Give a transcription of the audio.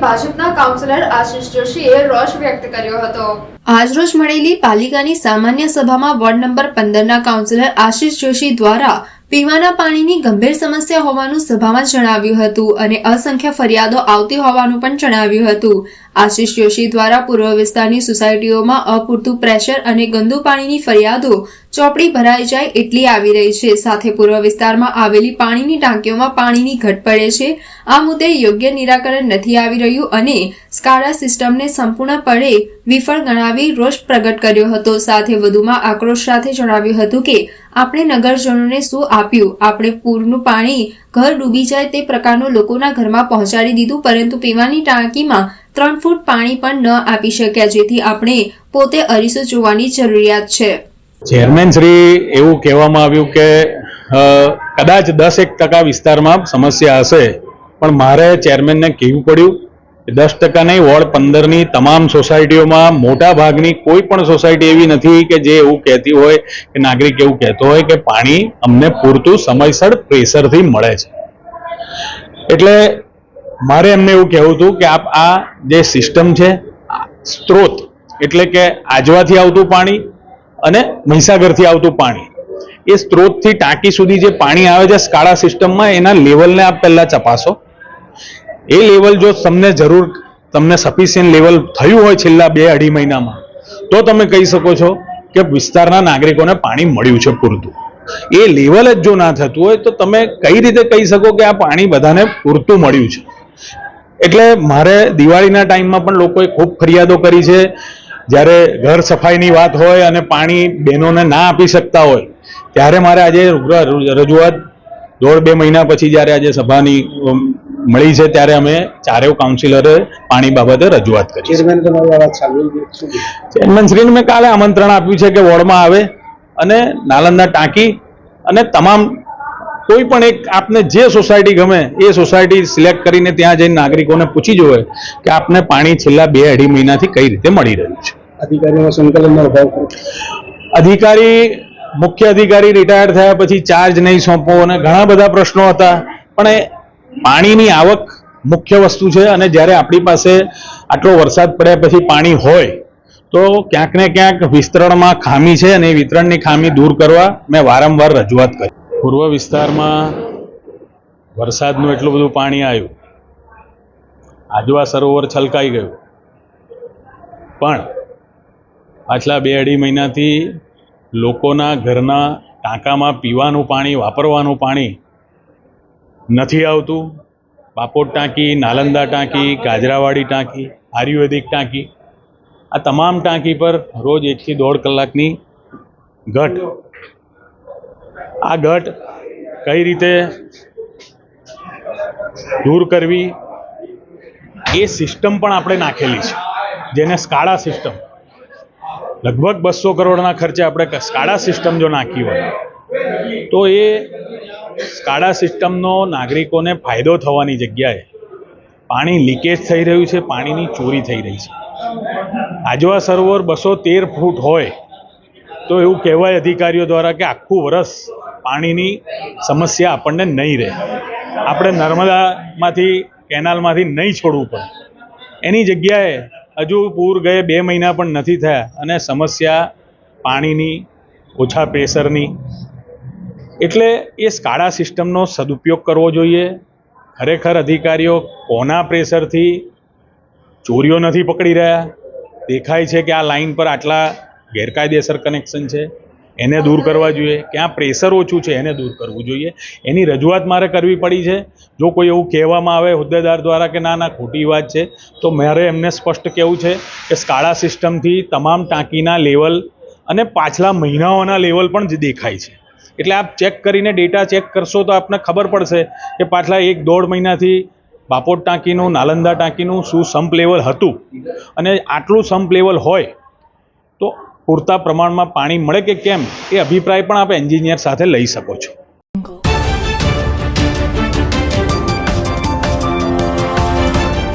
ભાજપના કાઉન્સિલર આશિષ જોશીએ રોષ વ્યક્ત કર્યો હતો. આજરોજ મળેલી પાલિકાની સામાન્ય સભામાં વોર્ડ નંબર પંદરના કાઉન્સિલર આશિષ જોશી દ્વારા પીવાના પાણીની ગંભીર સમસ્યા હોવાનું સભામાં જણાવ્યું હતું અને અસંખ્ય ફરિયાદો આવતી હોવાનું પણ જણાવ્યું હતું. આશિષ જોશી દ્વારા પૂર્વ વિસ્તારની સોસાયટીઓમાં અપૂરતું પ્રેશર અને ગંદુ પાણીની ફરિયાદો ચોપડી ભરાઈ જાય એટલી આવી રહી છે. સાથે પૂર્વ વિસ્તારમાં આવેલી પાણીની ટાંકીઓમાં પાણીની ઘટ પડે છે. આ મુદ્દે યોગ્ય નિરાકરણ નથી આવી રહ્યું અને સ્કાડા સિસ્ટમને સંપૂર્ણપણે વિફળ ગણાવી રોષ પ્રગટ કર્યો હતો. સાથે વધુમાં આક્રોશ સાથે જણાવ્યું હતું કે, આપણે નગરજનોને શું આપ્યું? આપણે પૂરનું પાણી ઘર ડૂબી જાય તે પ્રકારનું લોકોના ઘરમાં પહોંચાડી દીધું, પરંતુ પીવાની ટાંકીમાં ત્રણ ફૂટ પાણી પણ ન આપી શક્યા, જેથી આપણે પોતે અરીસો જોવાની જરૂરિયાત છે. ચેરમેન શ્રી, એવું કહેવામાં આવ્યું કે કદાચ દસ એક ટકા વિસ્તારમાં સમસ્યા હશે, પણ મારે ચેરમેનને કહેવું પડ્યું કે દસ ટકા નહીં, વોર્ડ પંદરની તમામ સોસાયટીઓમાં મોટા ભાગની કોઈ પણ સોસાયટી એવી નથી કે જે એવું કહેતી હોય કે નાગરિક એવું કહેતો હોય કે પાણી અમને પૂરતું સમયસર પ્રેશરથી મળે છે. એટલે મારે એમને એવું કહેવું હતું કે આપ આ જે સિસ્ટમ છે સ્ત્રોત, એટલે કે આજવાથી આવતું પાણી અને મહીસાગરથી આવતું પાણી, એ સ્ત્રોતથી ટાંકી સુધી જે પાણી આવે છે સ્કાળા સિસ્ટમમાં, એના લેવલને આપ પહેલાં ચપાસો એ લેવલ જો તમને જરૂર, તમને સફિશિયન્ટ લેવલ થયું હોય છેલ્લા બે અઢી મહિનામાં, તો તમે કહી શકો છો કે વિસ્તારના નાગરિકોને પાણી મળ્યું છે પૂરતું. એ લેવલ જ જો ના થતું હોય, તો તમે કઈ રીતે કહી શકો કે આ પાણી બધાને પૂરતું મળ્યું છે? એટલે મારે દિવાળીના ટાઈમમાં પણ લોકોએ ખૂબ ફરિયાદો કરી છે. જ્યારે ઘર સફાઈની વાત હોય અને પાણી બહેનોને ના આપી શકતા હોય ત્યારે મારે આજે રજૂઆત દોઢ બે મહિના પછી જ્યારે આજે સભાની મળી છે ત્યારે અમે ચારેય કાઉન્સિલરે પાણી બાબતે રજૂઆત કરી. ચેરમેનશ્રીને મેં કાલે આમંત્રણ આપ્યું છે કે વોર્ડમાં આવે અને નાલંદા ટાંકી અને તમામ કોઈ પણ એક આપને જે સોસાયટી ગમે એ સોસાયટી સિલેક્ટ કરીને ત્યાં જઈને નાગરિકોને પૂછી જોવે કે આપને પાણી છેલ્લા બે અઢી મહિનાથી કઈ રીતે મળી રહ્યું છે. અધિકારીનો સંકલનનો અભાવ અધિકારી મુખ્ય અધિકારી રિટાયર થયા પછી ચાર્જ નહીં સોંપવો અને ઘણા બધા પ્રશ્નો હતા. પણ એ પાણીની આવક મુખ્ય વસ્તુ છે અને જ્યારે આપણી પાસે આટલો વરસાદ પડ્યા પછી પાણી હોય તો ક્યાંક ને ક્યાંક વિસ્તરણમાં ખામી છે અને એ વિતરણની ખામી દૂર કરવા મેં વારંવાર રજૂઆત કરી. પૂર્વ વિસ્તારમાં વરસાદનું એટલું બધું પાણી આવ્યું. આજવા સરોવર છલકાઈ ગયું. પણ પાછલા બે અઢી મહિનાથી લોકોના ઘરના ટાંકામાં પીવાનું પાણી, વાપરવાનું પાણી નથી આવતું. બાપોટ ટાંકી, નાલંદા ટાંકી, ગાજરાવાડી ટાંકી, આયુર્વેદિક ટાંકી, આ તમામ ટાંકી પર રોજ એકથી દોઢ કલાકની ઘટ આ ઘટ કઈ રીતે દૂર કરવી, એ સિસ્ટમ પણ આપણે નાખેલી છે, જેને સ્કાડા સિસ્ટમ. લગભગ બસો કરોડના ખર્ચે આપણે સ્કાડા સિસ્ટમ જો નાખી હોય, તો એ સ્કાડા સિસ્ટમનો નાગરિકોને ફાયદો થવાની જગ્યાએ પાણી લીકેજ થઈ રહ્યું છે, પાણીની ચોરી થઈ રહી છે. આજવા સરોવર બસો તેર ફૂટ હોય, તો એવું કહેવાય અધિકારીઓ દ્વારા કે આખું વરસ પાણીની સમસ્યા આપણને નહીં રહે. આપણે નર્મદામાંથી, કેનાલમાંથી નહીં છોડવું પડે. એની જગ્યાએ હજુ પૂર ગયે બે મહિના પણ નથી થયા અને સમસ્યા પાણીની, ઓછા પ્રેશરની. એટલે એ સ્કાડા સિસ્ટમનો સદુપયોગ કરવો જોઈએ. ખરેખર અધિકારીઓ કોના પ્રેશરથી ચોરીઓ નથી પકડી રહ્યા? દેખાય છે કે આ લાઇન પર આટલા ગેરકાયદેસર કનેક્શન છે. એને દૂર કરવા જોઈએ. ક્યાં પ્રેશર ઓછું છે એને દૂર કરવું જોઈએ. એની રજૂઆત મારે કરવી પડી છે. જો કોઈ એવું કહેવામાં આવે હોદ્દેદાર દ્વારા કે ના ના, ખોટી વાત છે, તો મારે એમને સ્પષ્ટ કહેવું છે કે સ્કાળા સિસ્ટમથી તમામ ટાંકીના લેવલ અને પાછલા મહિનાઓના લેવલ પણ જ દેખાય છે. એટલે આપ ચેક કરીને ડેટા ચેક કરશો તો આપને ખબર પડશે કે પાછલા એક દોઢ મહિનાથી બાપોટ ટાંકીનું, નાલંદા ટાંકીનું શું સંપ લેવલ હતું. અને આટલું સંપ લેવલ હોય તો પૂરતા પ્રમાણમાં પાણી મળે કે કેમ એ અભિપ્રાય પણ આપ એન્જિનિયર સાથે લઈ શકો છો.